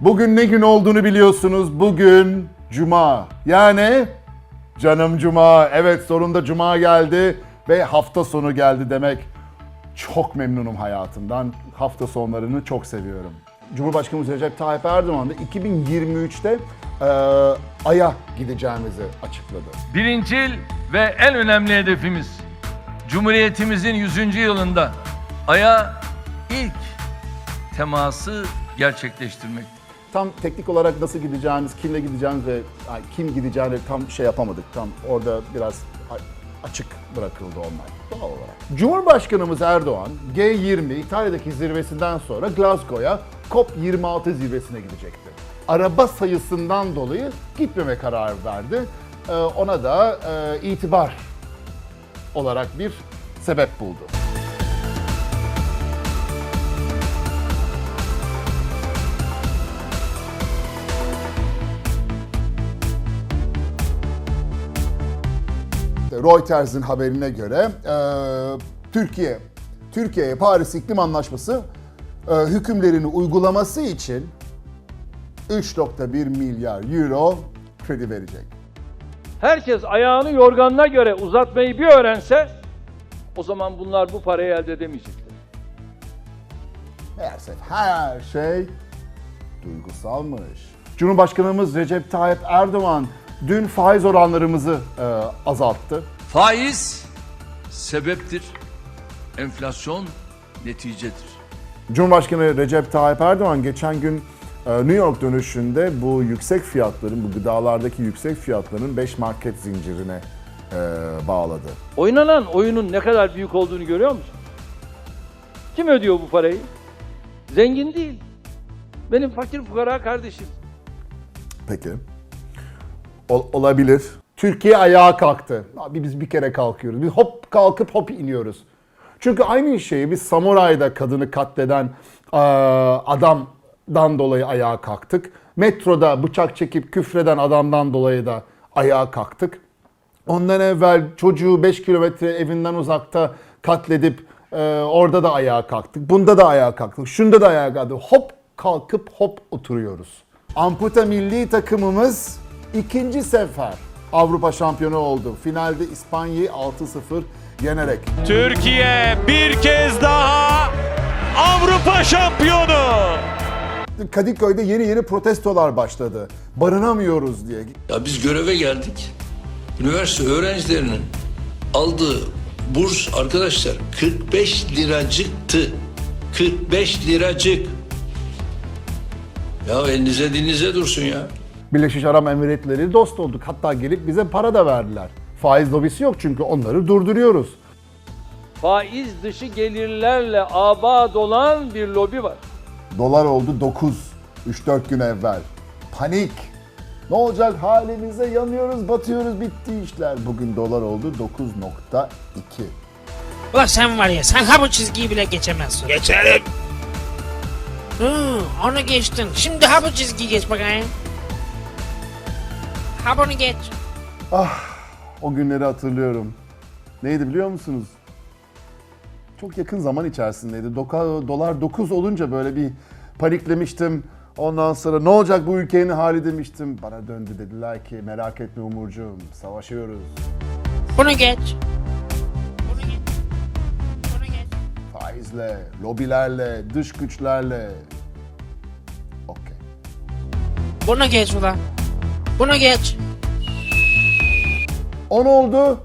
Bugün ne gün olduğunu biliyorsunuz. Bugün Cuma. Yani canım Cuma. Evet sonunda Cuma geldi ve hafta sonu geldi demek. Çok memnunum hayatımdan. Hafta sonlarını çok seviyorum. Cumhurbaşkanımız Recep Tayyip Erdoğan da 2023'te eee Ay'a gideceğimizi açıkladı. Birincil ve en önemli hedefimiz Cumhuriyetimizin 100. yılında Ay'a ilk teması gerçekleştirmek. Tam teknik olarak nasıl gideceğimiz, kimle gideceğimiz ve kim gideceğini tam şey yapamadık. Tam orada biraz açık bırakıldı onlar doğal olarak. Cumhurbaşkanımız Erdoğan G20 İtalya'daki zirvesinden sonra Glasgow'a COP26 zirvesine gidecekti. Araba sayısından dolayı gitmeme kararı verdi. Ee, ona da e, itibar olarak bir sebep buldu. Reuters'in haberine göre e, Türkiye Türkiye'ye Paris İklim Anlaşması e, hükümlerini uygulaması için 3.1 milyar euro kredi verecek. Herkes ayağını yorganına göre uzatmayı bir öğrense o zaman bunlar bu parayı elde edemeyecekler. Meğerse her şey duygusalmış. Cumhurbaşkanımız Recep Tayyip Erdoğan dün faiz oranlarımızı e, azalttı. Faiz sebeptir. Enflasyon neticedir. Cumhurbaşkanı Recep Tayyip Erdoğan geçen gün e, New York dönüşünde bu yüksek fiyatların, bu gıdalardaki yüksek fiyatların 5 market zincirine e, bağladı. Oynanan oyunun ne kadar büyük olduğunu görüyor musun? Kim ödüyor bu parayı? Zengin değil. Benim fakir fukara kardeşim. Peki. Ol- olabilir. Türkiye ayağa kalktı. Abi biz bir kere kalkıyoruz. Biz hop kalkıp hop iniyoruz. Çünkü aynı şeyi biz Samuray'da kadını katleden adamdan dolayı ayağa kalktık. Metroda bıçak çekip küfreden adamdan dolayı da ayağa kalktık. Ondan evvel çocuğu 5 kilometre evinden uzakta katledip orada da ayağa kalktık. Bunda da ayağa kalktık. Şunda da ayağa kalktık. Hop kalkıp hop oturuyoruz. Amputa milli takımımız ikinci sefer Avrupa şampiyonu oldu. Finalde İspanya'yı 6-0 yenerek. Türkiye bir kez daha Avrupa şampiyonu. Kadıköy'de yeni yeni protestolar başladı. Barınamıyoruz diye. Ya biz göreve geldik. Üniversite öğrencilerinin aldığı burs arkadaşlar 45 liracıktı. 45 liracık. Ya elinize dilinize dursun ya. Birleşmiş Arap Emirlikleri dost olduk. Hatta gelip bize para da verdiler. Faiz lobisi yok çünkü onları durduruyoruz. Faiz dışı gelirlerle abad olan bir lobi var. Dolar oldu 9 3-4 gün evvel. Panik. Ne olacak halimize yanıyoruz, batıyoruz, bitti işler. Bugün dolar oldu 9.2. Ulan sen var ya sen ha bu çizgiyi bile geçemezsin. Geçelim. Hı, onu geçtin. Şimdi ha bu çizgiyi geç bakayım. Ha bunu geç. O günleri hatırlıyorum. Neydi biliyor musunuz? Çok yakın zaman içerisindeydi. Doka- dolar 9 olunca böyle bir paniklemiştim. Ondan sonra ne olacak bu ülkenin hali demiştim. Bana döndü dediler ki merak etme Umurcuğum savaşıyoruz. Bunu geç. Bunu geç. Bunu geç. Faizle, lobilerle, dış güçlerle. Okey. Bunu geç ulan. Bunu geç. 10 oldu.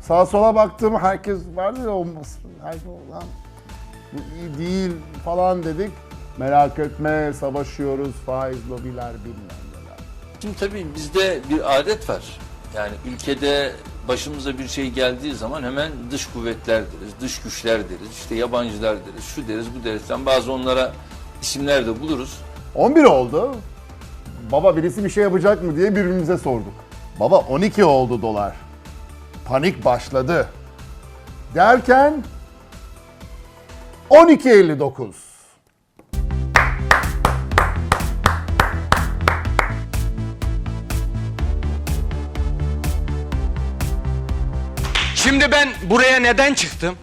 Sağa sola baktım. Herkes vardı ya olmasın. Herkes lan bu iyi değil falan dedik. Merak etme savaşıyoruz. Faiz lobiler bilmem neler. Şimdi tabii bizde bir adet var. Yani ülkede başımıza bir şey geldiği zaman hemen dış kuvvetler deriz, dış güçler deriz, işte yabancılar deriz, şu deriz, bu deriz. Yani bazı onlara isimler de buluruz. 11 oldu. Baba birisi bir şey yapacak mı diye birbirimize sorduk. Baba 12 oldu dolar. Panik başladı. Derken 12.59. Şimdi ben buraya neden çıktım?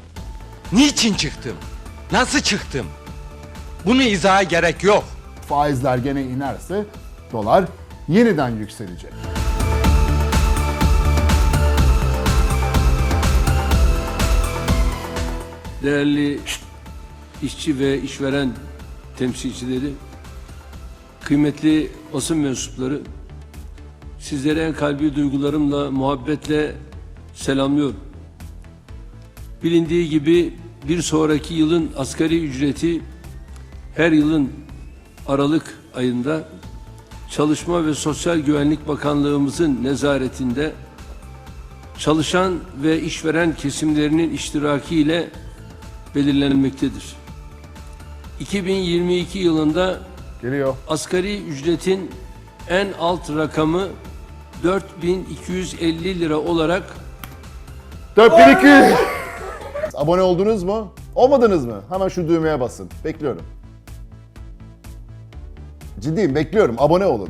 Niçin çıktım? Nasıl çıktım? Bunu izaha gerek yok. faizler gene inerse dolar yeniden yükselecek. değerli işçi ve işveren temsilcileri, kıymetli basın mensupları, sizlere en kalbi duygularımla, muhabbetle selamlıyorum. Bilindiği gibi bir sonraki yılın asgari ücreti her yılın Aralık ayında Çalışma ve Sosyal Güvenlik Bakanlığımızın nezaretinde çalışan ve işveren kesimlerinin iştirakiyle belirlenmektedir. 2022 yılında Geliyor. asgari ücretin en alt rakamı 4250 lira olarak 4200. Abone oldunuz mu? Olmadınız mı? Hemen şu düğmeye basın. Bekliyorum. Ciddiyim bekliyorum. Abone olun.